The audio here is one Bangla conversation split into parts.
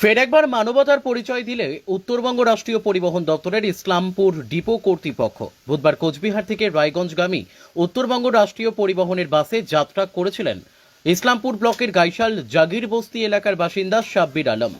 ফের একবার মানবতার পরিচয় দিলে উত্তরবঙ্গ রাষ্ট্রীয় পরিবহন দপ্তরের ইসলামপুর ডিপো কর্তৃপক্ষ। বুধবার কোচবিহার থেকে রায়গঞ্জগামী উত্তরবঙ্গ রাষ্ট্রীয় পরিবহনের বাসে যাত্রা করেছিলেন ইসলামপুর ব্লকের গাইশাল জাগির বস্তি এলাকার বাসিন্দা সাব্বির আলম।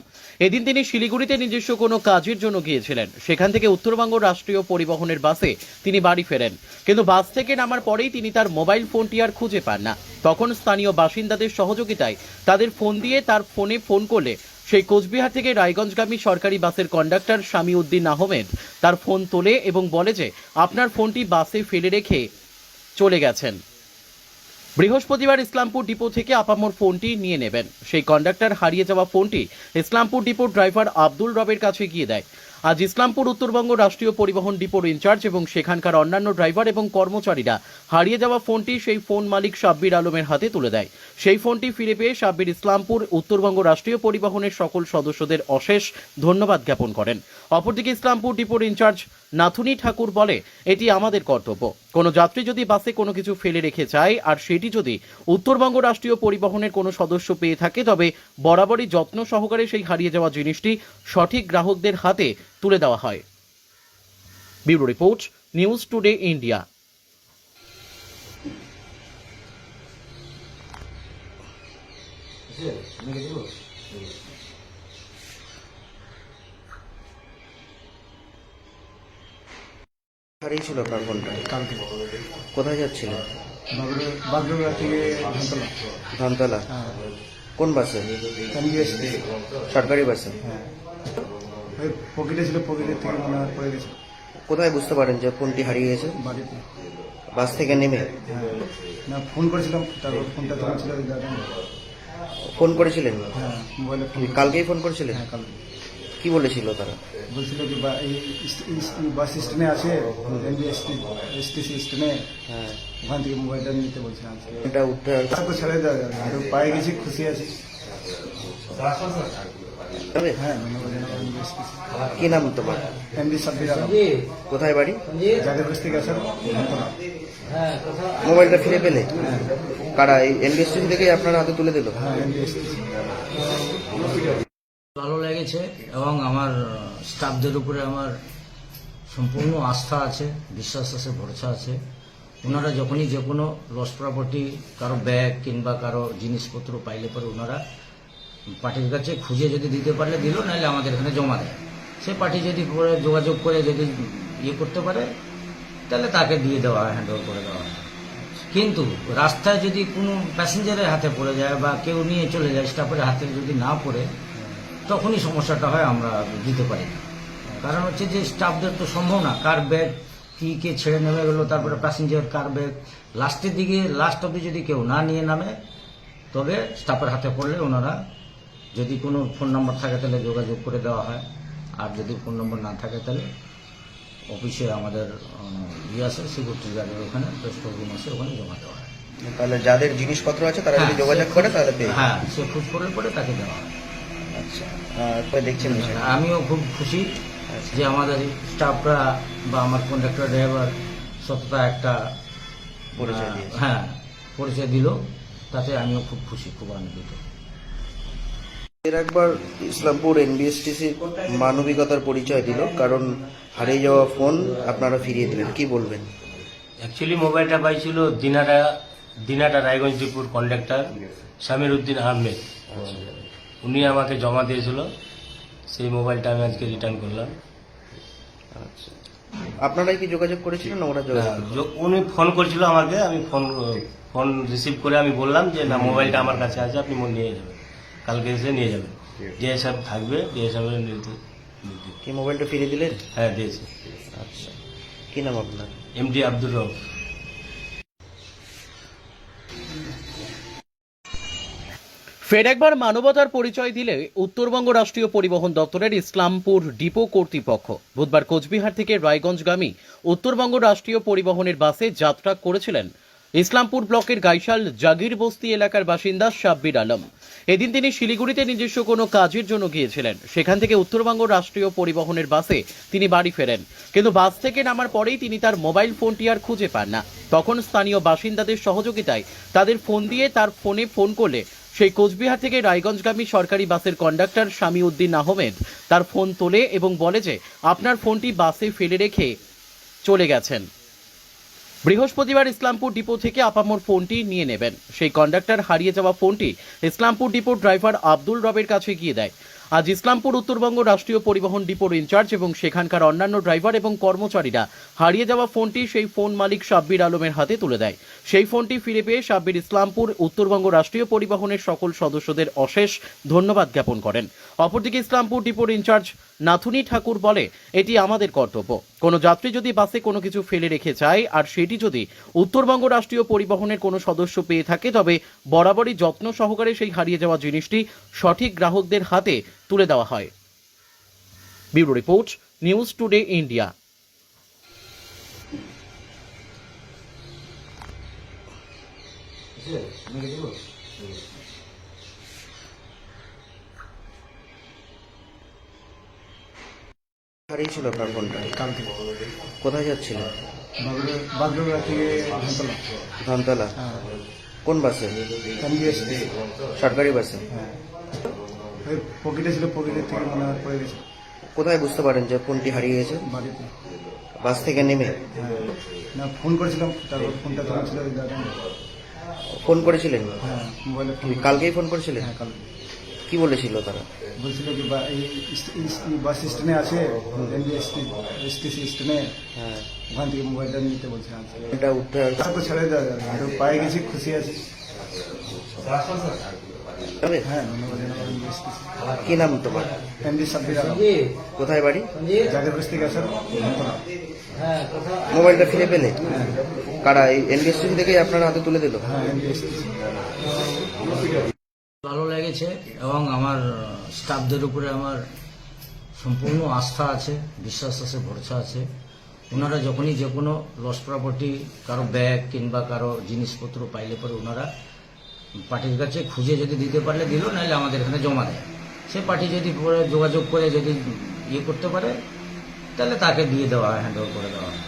এদিন তিনি শিলিগুড়িতে নিজস্ব কোনো কাজের জন্য গিয়েছিলেন। সেখান থেকে উত্তরবঙ্গ রাষ্ট্রীয় পরিবহনের বাসে তিনি বাড়ি ফেরেন। কিন্তু বাস থেকে নামার পরেই তিনি তার মোবাইল ফোনটি আর খুঁজে পান না। তখন স্থানীয় বাসিন্দাদের সহযোগিতায় তাদের ফোন দিয়ে তার ফোনে ফোন করলে সেই কোচবিহার থেকে রায়গঞ্জগামী সরকারি বাসের কন্ডাক্টর স্বামী উদ্দিন আহমেদ তার ফোন তোলে এবং বলে যে, আপনার ফোনটি বাসে ফেলে রেখে চলে গেছেন। বৃহস্পতিবার ইসলামপুর ডিপো থেকে আপামোর ফোনটি নিয়ে নেবেন। সেই কন্ডাক্টর হারিয়ে যাওয়া ফোনটি ইসলামপুর ডিপোর ড্রাইভার আব্দুল রবের কাছে গিয়ে দেয়। আজ ইসলামপুর, উত্তরবঙ্গ রাষ্ট্রীয় পরিবহন ডিপোর ইনচার্জ এবং সেখানকার অন্যান্য ড্রাইভার এবং কর্মচারীরা হারিয়ে যাওয়া ফোনটি সেই ফোন মালিক সাব্বির আলমের হাতে তুলে দেয়। সেই ফোনটি ফিরে পেয়ে সাব্বির ইসলামপুর, উত্তরবঙ্গ রাষ্ট্রীয় পরিবহনের সকল সদস্যদের অশেষ ধন্যবাদ জ্ঞাপন করেন। অপরদিকে ইসলামপুর ডিপোর ইনচার্জ নাথুনি ঠাকুর বলে, এটি আমাদের কর্তব্য। কোনো যাত্রী যদি বাসে কোনো কিছু ফেলে রেখে যায় আর সেটি যদি উত্তরবঙ্গ রাষ্ট্রীয় পরিবহনের কোনো সদস্য পেয়ে থাকে, তবে বরাবরই যত্ন সহকারে সেই হারিয়ে যাওয়া জিনিসটি সঠিক গ্রাহকদের হাতে তুলে দেওয়া হয়। Bureau report news today India. হারিয়েছিল আপনার ফোনটা? কালকে। কোথায় যাচ্ছিল? বাগড়া বাগড়া থেকে ধানতলা। ধানতলা। হ্যাঁ। কোন বাসে? সরকারি বাসে? হ্যাঁ। ওই পকেটে ছিল পকেটের থেকে মনে হয় পড়ে গেছে। কোথায় বুঝতে পারেন যে ফোনটি হারিয়ে গেছে বাড়িতে। বাস থেকে নেমে? হ্যাঁ। না ফোন করেছিলাম তারপর ফোনটা তখন ছিল ফোন করেছিলেন? হ্যাঁ মোবাইলে ফোন। কালকেই ফোন করেছিলেন? হ্যাঁ কালকে। কি বলেছিল তারা? বলছিল যে বাস স্ট্যান্ডে আছে এসটিসি স্ট্যান্ডে হ্যাঁ। ওখান থেকে মোবাইলটা নিতে বলছিলাম এটা উঠতে ছেড়ে দেওয়া যাবে। আর পায়ে গেছি খুশি আছি। হ্যাঁ কি নাম তোমার? এমডি সাব্বির কোথায় বাড়ি? থেকে আসার মোবাইলটা ফিরে পেলে? কারা এই এনবিএসটি থেকে আপনারা হাতে তুলে দিল? হ্যাঁ ভালো লেগেছে এবং আমার স্টাফদের উপরে আমার সম্পূর্ণ আস্থা আছে বিশ্বাস আছে ভরসা আছে। ওনারা যখনই যে কোনো লস প্রপার্টি কারও ব্যাগ কিংবা কারও জিনিসপত্র পাইলে পরে ওনারা পার্টির কাছে খুঁজে যদি দিতে পারলে দিল, নাহলে আমাদের এখানে জমা দেয়। সে পার্টি যদি যোগাযোগ করে যদি ইয়ে করতে পারে, তাহলে তাকে দিয়ে দেওয়া হয় হ্যান্ড করে দেওয়া হয়। কিন্তু রাস্তায় যদি কোনো প্যাসেঞ্জারের হাতে পড়ে যায় বা কেউ নিয়ে চলে যায় স্টাফের হাতে যদি না পড়ে, তখনই সমস্যাটা হয়, আমরা দিতে পারি না। কারণ হচ্ছে যে স্টাফদের তো সম্ভব না। কার ব্যাগ কী, কে ছেড়ে নেমে গেলো তারপরে প্যাসেঞ্জার কার ব্যাগ লাস্টের দিকে লাস্ট অবধি যদি কেউ না নিয়ে নামে, তবে স্টাফের হাতে পড়লে ওনারা যদি কোনো ফোন নাম্বার থাকে তাহলে যোগাযোগ করে দেওয়া হয়। আর যদি ফোন নম্বর না থাকে তাহলে অফিসে আমাদের ইয়ে আছে সিকিউরিটি গার্ডের ওখানে স্টোর রুম আছে ওখানে জমা দেওয়া হয়। তাহলে যাদের জিনিসপত্র আছে তারা যদি হ্যাঁ, যোগাযোগ করে তাহলে পেয়ে হ্যাঁ সে খোঁজ করলে পরে তাকে দেওয়া হয়। আচ্ছা দেখছেন আমিও খুব খুশি যে আমাদের স্টাফরা বা আমার কন্ডাক্টর ড্রাইভার সততা একটা পরিচয় হ্যাঁ পরিচয় দিল তাতে আমিও খুব খুশি খুব আনন্দিত। এর একবার ইসলামপুর এনবিএসটিসি মানবিকতার পরিচয় দিল কারণ হারিয়ে যাওয়া ফোন আপনারা ফিরিয়ে দিলেন কি বলবেন? অ্যাকচুয়ালি মোবাইলটা পাইছিল দিনাটা দিনাটা রায়গঞ্জ ডিপুর কন্ডাক্টর সামির উদ্দিন আহমেদ। উনি আমাকে জমা দিয়েছিল সেই মোবাইলটা আমি আজকে রিটার্ন করলাম। আচ্ছা। আপনারাই কি যোগাযোগ করেছিলেন ওরা যোগাযোগ উনি ফোন করেছিল আমাকে আমি ফোন ফোন রিসিভ করে আমি বললাম যে না মোবাইলটা আমার কাছে আছে আপনি মন নিয়ে যাবেন। কালকে এসে নিয়ে যাবেন যে হিসাব থাকবে যে হিসাবে কি মোবাইলটা ফিরিয়ে দিলেন? হ্যাঁ দিয়েছি। আচ্ছা। কি নাম আপনার? এমডি আব্দুর রব। ফের একবার মানবতার পরিচয় দিলে উত্তরবঙ্গ রাষ্ট্রীয় পরিবহন দপ্তরের ইসলামপুর ডিপো কর্তৃপক্ষ। বুধবার কোচবিহার থেকে রায়গঞ্জগামী উত্তরবঙ্গ রাষ্ট্রীয় পরিবহনের বাসে যাত্রা করেছিলেন ইসলামপুর ব্লকের গাইশাল জাগির বস্তি এলাকার বাসিন্দা সাব্বির আলম। এদিন তিনি শিলিগুড়িতে নিজস্ব কোনো কাজের জন্য গিয়েছিলেন। সেখান থেকে উত্তরবঙ্গ রাষ্ট্রীয় পরিবহনের বাসে তিনি বাড়ি ফেরেন। কিন্তু বাস থেকে নামার পরেই তিনি তার মোবাইল ফোনটি আর খুঁজে পান না। তখন স্থানীয় বাসিন্দাদের সহযোগিতায় তাদের ফোন দিয়ে তার ফোনে ফোন করলে সেই কোচবিহার থেকে রায়গঞ্জগামী সরকারি বাসের কন্ডাক্টর স্বামী উদ্দিন আহমেদ তার ফোন তোলে এবং বলে যে, আপনার ফোনটি বাসে ফেলে রেখে চলে গেছেন। বৃহস্পতিবার ইসলামপুর ডিপো থেকে আপামর ফোনটি নিয়ে নেবেন। সেই কন্ডাক্টর হারিয়ে যাওয়া ফোনটি ইসলামপুর ডিপোর ড্রাইভার আব্দুল রবের কাছে গিয়ে দেয়। আজ ইসলামপুর উত্তরবঙ্গ রাষ্ট্রীয় পরিবহন ডিপোর ইনচার্জ এবং সেখানকার অন্যান্য ড্রাইভার এবং কর্মচারীরা হারিয়ে যাওয়া ফোনটি সেই ফোন মালিক সাব্বির আলমের হাতে তুলে দেয়। সেই ফোনটি ফিরে পেয়ে সাব্বির ইসলামপুর উত্তরবঙ্গ রাষ্ট্রীয় পরিবহনের সকল সদস্যদের অশেষ ধন্যবাদ জ্ঞাপন করেন। অপরদিকে ইসলামপুর ডিপোর ইনচার্জ নাথুনি ঠাকুর বলে, এটি আমাদের কর্তব্য। কোনো যাত্রী যদি বাসে কোনো কিছু ফেলে রেখে যায়, আর সেটি যদি উত্তরবঙ্গ রাষ্ট্রীয় পরিবহনের কোনো সদস্য পেয়ে থাকে, তবে বরাবরই যত্ন সহকারে সেই হারিয়ে যাওয়া জিনিসটি সঠিক গ্রাহকদের হাতে তুলে দেওয়া হয়। Bureau report, news today, India. হারিয়েছিল আপনার ফোনটা কালকে কোথায় যাচ্ছিল? বাগডোগরা থেকে ধনতলা। ধনতলা। হ্যাঁ। কোন বাসে? সরকারি বাসে। হ্যাঁ। ওই পকেটে ছিল পকেটের থেকে মনে হয় পড়ে গেছে। কোথায় বুঝতে পারেন যে ফোনটি হারিয়ে গেছে? বাড়িতে। বাস থেকে নেমে? হ্যাঁ। না ফোন করেছিলাম তারপর ফোনটা তখন ছিল ফোন করেছিলেন? হ্যাঁ মোবাইলে কালকেই ফোন করেছিলেন? হ্যাঁ কালকে। কি বলেছিল তারা? বলছিল কি বাস স্ট্যান্ডে আছে এসটিসি স্ট্যান্ডে হ্যাঁ। ওখান থেকে মোবাইলটা নিতে বলছে এটা উঠতে তো ছেড়ে দেওয়া যাবে পায়ে গেছি খুশি আছি? হ্যাঁ ধন্যবাদ কি নাম তোমার? এমডি সাব্বির কোথায় বাড়ি? যাদের কাছ থেকে আসার মোবাইলটা ফিরে পেলে? কারা? এই এনবিএসসি থেকেই আপনার হাতে তুলে দিল? হ্যাঁ ভালো লেগেছে এবং আমার স্টাফদের উপরে আমার সম্পূর্ণ আস্থা আছে, বিশ্বাস আছে, ভরসা আছে। ওনারা যখনই যে কোনো লস প্রপার্টি কারও ব্যাগ কিংবা কারও জিনিসপত্র পাইলে পরে ওনারা পার্টির কাছে খুঁজে যদি দিতে পারলে দিল, নাহলে আমাদের এখানে জমা দেয়। সে পার্টি যদি পরে যোগাযোগ করে যদি ইয়ে করতে পারে, তাহলে তাকে দিয়ে দেওয়া হয় হ্যান্ড করে দেওয়া হয়।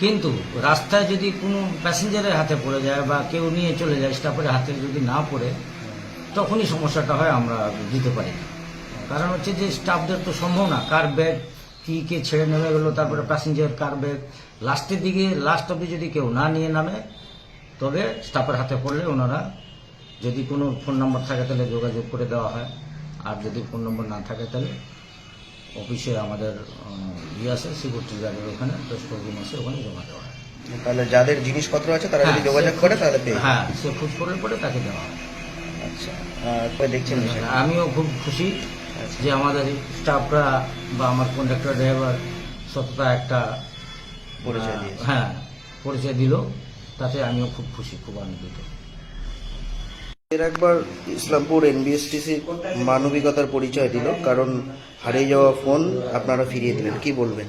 কিন্তু রাস্তায় যদি কোনো প্যাসেঞ্জারের হাতে পড়ে যায় বা কেউ নিয়ে চলে যায় স্টাফের হাতে যদি না পড়ে তখনই সমস্যাটা হয় আমরা দিতে পারি না। কারণ হচ্ছে যে স্টাফদের তো সম্ভব না। কার ব্যাগ কি কে ছেড়ে নেমে গেলো তারপরে প্যাসেঞ্জার কার ব্যাগ। লাস্টের দিকে লাস্ট অব্দি যদি কেউ না নিয়ে নামে তবে স্টাফের হাতে পড়লে ওনারা যদি কোনো ফোন নাম্বার থাকে তাহলে যোগাযোগ করে দেওয়া হয়। আর যদি ফোন নম্বর না থাকে তাহলে অফিসে আমাদের ইয়ে আছে সিকিউরিটি গার্ডের ওখানে দশ প্রবলেম আছে ওখানে জমা দেওয়া হয়। তাহলে যাদের জিনিসপত্র আছে তারা যদি হ্যাঁ, যোগাযোগ করে তাহলে হ্যাঁ সে খোঁজ করলে পরে তাকে দেওয়া হয়। আচ্ছা দেখছেন আমিও খুব খুশি যে আমাদের স্টাফরা বা আমার কন্ডাক্টর ড্রাইভার সততা একটা পরিচয় হ্যাঁ পরিচয় দিল। তাতে আমিও খুব খুশি খুব আনন্দিত। এর একবার ইসলামপুর এনবিএসটিসি মানবিকতার পরিচয় দিল কারণ হারিয়ে যাওয়া ফোন আপনারা ফিরিয়ে দিলেন কি বলবেন?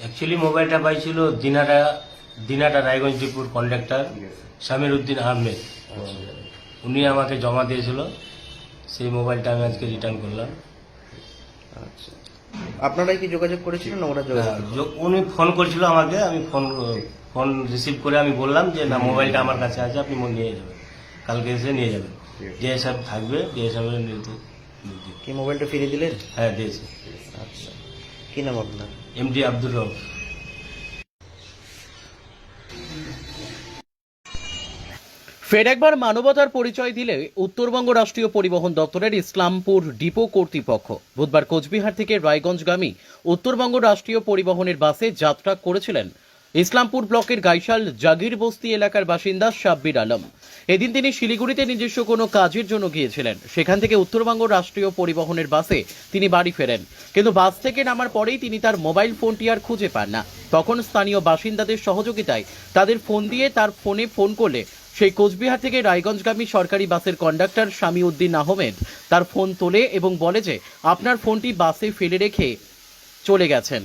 অ্যাকচুয়ালি মোবাইলটা পাইছিল দিনাটা দিনাটা রায়গঞ্জ ডিপুর কন্ডাক্টর সামির উদ্দিন আহমেদ উনি আমাকে জমা দিয়েছিল। সেই মোবাইলটা আমি আজকে রিটার্ন করলাম। আচ্ছা। আপনারাই কি যোগাযোগ করেছিলেন না ওরা যোগাযোগ উনি ফোন করেছিল আমাকে আমি ফোন ফোন রিসিভ করে আমি বললাম যে না মোবাইলটা আমার কাছে আছে আপনি মো- নিয়ে যাবেন। কালকে এসে নিয়ে যাবেন। যে হিসাব থাকবে যে হিসাবে কি মোবাইলটা ফিরিয়ে দিলেন? হ্যাঁ দিয়েছি। আচ্ছা। কি নাম আপনার? এম এমডি আব্দুর রব ফের একবার মানবতার পরিচয় দিলে উত্তরবঙ্গ রাষ্ট্রীয় পরিবহন দপ্তরের ইসলামপুর ডিপো কর্তৃপক্ষ। বুধবার কোচবিহার থেকে রায়গঞ্জগামী উত্তরবঙ্গ রাষ্ট্রীয় পরিবহনের বাসে যাত্রা করেছিলেন ইসলামপুর ব্লকের গাইশাল জাগির বস্তি এলাকার বাসিন্দা সাব্বির আলম। এদিন তিনি শিলিগুড়িতে নিজস্ব কোনো কাজের জন্য গিয়েছিলেন। সেখান থেকে উত্তরবঙ্গ রাষ্ট্রীয় পরিবহনের বাসে তিনি বাড়ি ফেরেন। কিন্তু বাস থেকে নামার পরেই তিনি তার মোবাইল ফোনটি আর খুঁজে পান না। তখন স্থানীয় বাসিন্দাদের সহযোগিতায় তাদের ফোন দিয়ে তার ফোনে ফোন করলে সেই কোচবিহার থেকে রায়গঞ্জগামী সরকারি বাসের কন্ডাক্টর স্বামী উদ্দিন আহমেদ তার ফোন তোলে এবং বলে যে, আপনার ফোনটি বাসে ফেলে রেখে চলে গেছেন।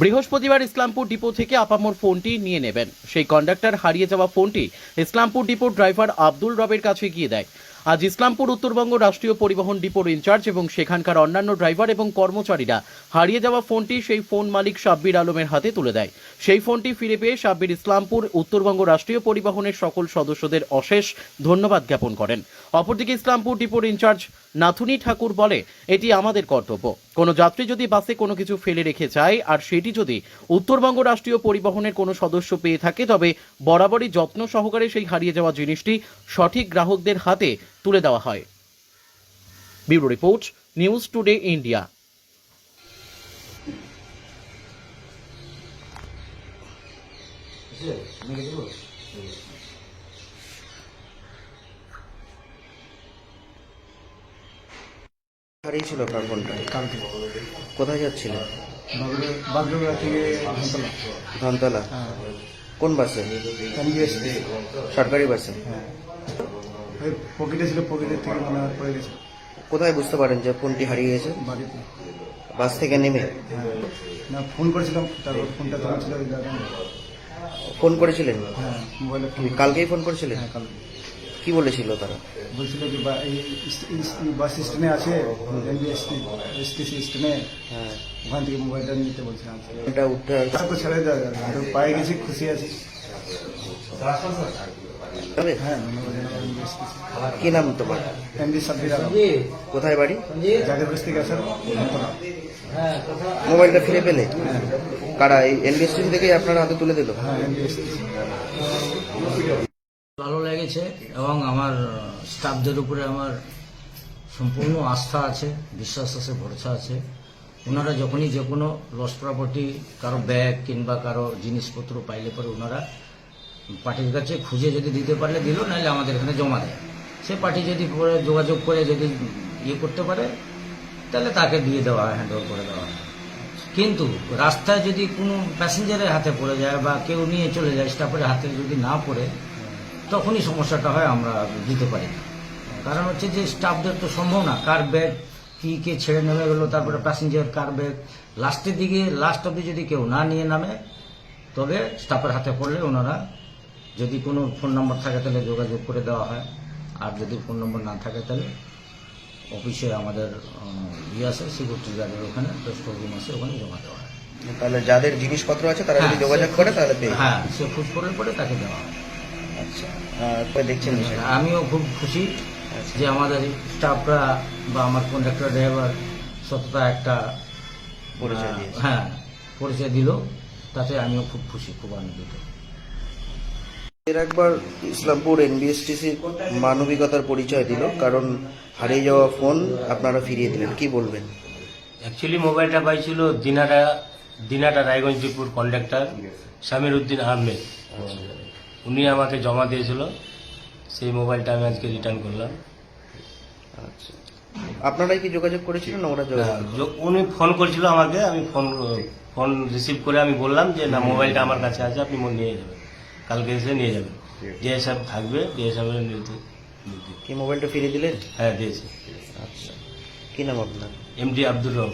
বৃহস্পতিবার ইসলামপুর ডিপো থেকে আপামর ফোনটি নিয়ে নেবেন। সেই কন্ডাক্টর হারিয়ে যাওয়া ফোনটি ইসলামপুর ডিপোর ড্রাইভার আব্দুল রবের কাছে গিয়ে দেয়। আজ ইসলামপুর, উত্তরবঙ্গ রাষ্ট্রীয় পরিবহন ডিপোর ইনচার্জ এবং সেখানকার অন্যান্য ড্রাইভার এবং কর্মচারীরা হারিয়ে যাওয়া ফোনটি সেই ফোন মালিক সাব্বির আলমের হাতে তুলে দেয়। সেই ফোনটি ফিরে পেয়ে সাব্বির ইসলামপুর, উত্তরবঙ্গ রাষ্ট্রীয় পরিবহনের সকল সদস্যদের অশেষ ধন্যবাদ জ্ঞাপন করেন। অপরদিকে ইসলামপুর ডিপোর ইনচার্জ নাথুনি ঠাকুর বলে, এটি আমাদের কর্তব্য। কোনো যাত্রী যদি বাসে কোনো কিছু ফেলে রেখে যায় আর সেটি যদি উত্তরবঙ্গ রাষ্ট্রীয় পরিবহনের কোনো সদস্য পেয়ে থাকে, তবে বরাবরই যত্ন সহকারে সেই হারিয়ে যাওয়া জিনিসটি সঠিক গ্রাহকদের হাতে তুলে দেওয়া হয়। Bureau report news today India. হারিয়েছিল আপনার ফোনটা কোথায় বাগডোগরা থেকে ধনতলা। হ্যাঁ। কোন বাসে? সরকারি বাসে। হ্যাঁ। পকেটে ছিল পকেটের থেকে মনে হয় পড়ে গেছে। কোথায় বুঝতে পারেন যে ফোনটি হারিয়ে গেছে? বাড়িতে। বাস থেকে নেমে? হ্যাঁ। না ফোন করেছিলাম তারপর ফোনটা তখন ছিল ওই দাদা ফোন করেছিলেন? হ্যাঁ মোবাইলে ফোন। কালকেই ফোন করেছিলেন? হ্যাঁ কালকে। কি বলেছিল তারা? বলছিল যে বা- এই ইস- ইস- বাস স্ট্যান্ডে আছে এসটিসি স্ট্যান্ডে। হ্যাঁ। ওখান থেকে মোবাইলটা নিতে বলছিলাম ফোনটা উঠতে তারপর ছেড়ে দেওয়া যাবে আর পায়ে গেছি খুশি আছি। হবে হ্যাঁ ধন্যবাদ। কি নাম তোমার? এমডি সাব্বির আলম। কোথায় বাড়ি? যাদের কাছ থেকে আসার মোবাইলটা ফিরে পেলে? কারা এই এনবিএসটি থেকেই আপনার হাতে তুলে দিল? হ্যাঁ ভালো লেগেছে এবং আমার স্টাফদের উপরে আমার সম্পূর্ণ আস্থা আছে বিশ্বাস আছে ভরসা আছে। ওনারা যখনই যে কোনো লস প্রপার্টি কারও ব্যাগ কিংবা কারও জিনিসপত্র পাইলে পরে ওনারা পার্টির কাছে খুঁজে যদি দিতে পারলে দিল, নাহলে আমাদের এখানে জমা দেয়। সে পার্টি যদি যোগাযোগ করে যদি ইয়ে করতে পারে, তাহলে তাকে দিয়ে দেওয়া হয় হ্যান্ড করে দেওয়া। হয় কিন্তু রাস্তায় যদি কোনো প্যাসেঞ্জারের হাতে পড়ে যায় বা কেউ নিয়ে চলে যায় স্টাফের হাতে যদি না পড়ে, তখনই সমস্যাটা হয়, আমরা দিতে পারি কারণ হচ্ছে যে স্টাফদের তো সম্ভব না। কার ব্যাগ কি, কে ছেড়ে নেমে গেলো তারপরে প্যাসেঞ্জার কার ব্যাগ লাস্টের দিকে লাস্ট অবধি যদি কেউ না নিয়ে নামে, তবে স্টাফের হাতে পড়লে ওনারা যদি কোনো ফোন নাম্বার থাকে তাহলে যোগাযোগ করে দেওয়া হয়। আর যদি ফোন নম্বর না থাকে তাহলে অফিসে আমাদের ইয়ে আছে সিকিউরিটি গার্ডের ওখানে স্টোর রুম আছে ওখানে জমা দেওয়া হয়। তাহলে যাদের জিনিসপত্র আছে তারা যদি হ্যাঁ, যোগাযোগ করে তাহলে হ্যাঁ সে খুঁজ করলে পরে তাকে দেওয়া হয়। আচ্ছা দেখছেন আমিও খুব খুশি যে আমাদের স্টাফরা বা আমার কন্ডাক্টর ড্রাইভার সততা একটা পরিচয় হ্যাঁ পরিচয় দিল। তাতে আমিও খুব খুশি খুব আনন্দিত। এর একবার ইসলামপুর এনবিএসটিসি মানবিকতার পরিচয় দিল কারণ হারিয়ে যাওয়া ফোন আপনারা ফিরিয়ে দিলেন। কি বলবেন? অ্যাকচুয়ালি মোবাইলটা পাইছিল দিনাটা দিনাটা রায়গঞ্জ ডিপুর কন্ডাক্টর সামির উদ্দিন আহমেদ। উনি আমাকে জমা দিয়েছিল। সেই মোবাইলটা আমি আজকে রিটার্ন করলাম। আচ্ছা। আপনারাই কি যোগাযোগ করেছিলেন ওরা উনি ফোন করেছিল আমাকে আমি ফোন ফোন রিসিভ করে আমি বললাম যে না মোবাইলটা আমার কাছে আছে আপনি মন নিয়ে যাবেন। কালকে এসে নিয়ে যাবেন যে হিসাব থাকবে যে হিসাবে নির্দেশ কি মোবাইলটা ফিরিয়ে দিলেন? হ্যাঁ দিয়েছি। আচ্ছা। কী নাম আপনার? এমডি আব্দুর রব।